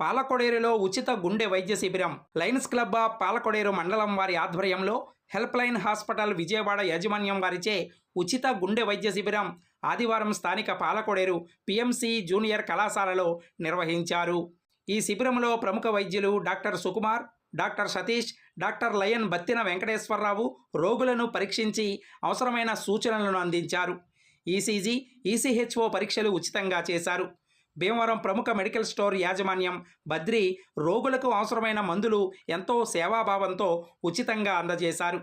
పాలకొడేరులో ఉచిత గుండె వైద్య శిబిరం లయన్స్ క్లబ్ పాలకొడేరు మండలం వారి ఆధ్వర్యంలో హెల్ప్ లైన్ హాస్పిటల్ విజయవాడ యాజమాన్యం వారిచే ఉచిత గుండె వైద్య శిబిరం ఆదివారం స్థానిక పాలకొడేరు పిఎంసి జూనియర్ కళాశాలలో నిర్వహించారు. ఈ శిబిరంలో ప్రముఖ వైద్యులు doctor Sukumar doctor Satish doctor lion Battina Venkateswara Rao రోగులను పరీక్షించి అవసరమైన సూచనలను అందించారు. ఈసీజీ ఈసీహెచ్ఓ పరీక్షలు ఉచితంగా చేశారు. భీమవరం ప్రముఖ మెడికల్ స్టోర్ యాజమాన్యం బద్రి రోగులకు అవసరమైన మందులు ఎంతో సేవాభావంతో ఉచితంగా అందజేశారు.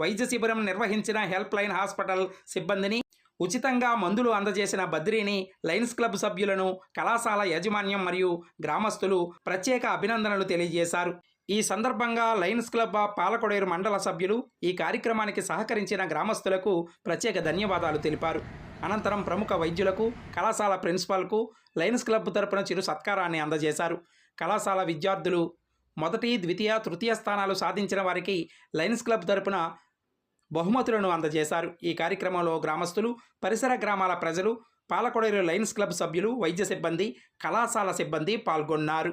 వైద్య శిబిరం నిర్వహించిన హెల్ప్ లైన్ హాస్పిటల్ సిబ్బందిని ఉచితంగా మందులు అందజేసిన బద్రీని లయన్స్ క్లబ్ సభ్యులను కళాశాల యాజమాన్యం మరియు గ్రామస్తులు ప్రత్యేక అభినందనలు తెలియజేశారు. ఈ సందర్భంగా లయన్స్ క్లబ్ పాలకొడేరు మండల సభ్యులు ఈ కార్యక్రమానికి సహకరించిన గ్రామస్తులకు ప్రత్యేక ధన్యవాదాలు తెలిపారు. అనంతరం ప్రముఖ వైద్యులకు కళాశాల ప్రిన్సిపాల్కు లయన్స్ క్లబ్ తరపున చిరు సత్కారాన్ని అందజేశారు. కళాశాల విద్యార్థులు మొదటి ద్వితీయ తృతీయ స్థానాలు సాధించిన వారికి లయన్స్ క్లబ్ తరపున బహుమతులను అందజేశారు. ఈ కార్యక్రమంలో గ్రామస్తులు పరిసర గ్రామాల ప్రజలు పాలకొడేరు లయన్స్ క్లబ్ సభ్యులు వైద్య సిబ్బంది కళాశాల సిబ్బంది పాల్గొన్నారు.